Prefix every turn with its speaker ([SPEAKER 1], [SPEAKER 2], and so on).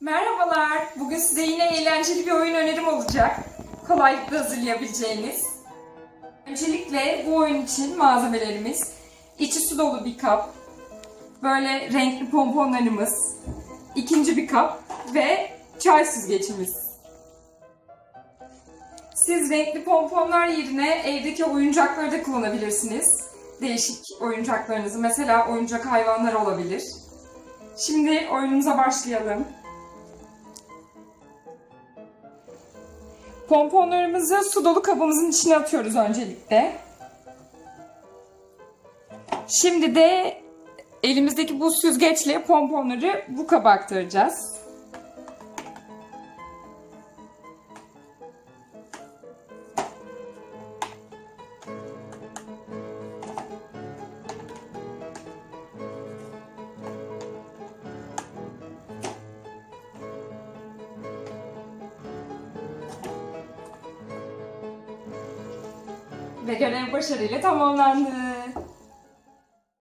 [SPEAKER 1] Merhabalar. Bugün size yine eğlenceli bir oyun önerim olacak. Kolaylıkla hazırlayabileceğiniz. Öncelikle bu oyun için malzemelerimiz içi su dolu bir kap, böyle renkli pomponlarımız, ikinci bir kap ve çay süzgecimiz. Siz renkli pomponlar yerine evdeki oyuncakları da kullanabilirsiniz. Değişik oyuncaklarınızı, mesela oyuncak hayvanlar olabilir. Şimdi oyunumuza başlayalım. Pomponlarımızı su dolu kabımızın içine atıyoruz öncelikle. Şimdi de elimizdeki bu süzgeçle pomponları bu kaba aktaracağız. Ve görev başarıyla tamamlandı.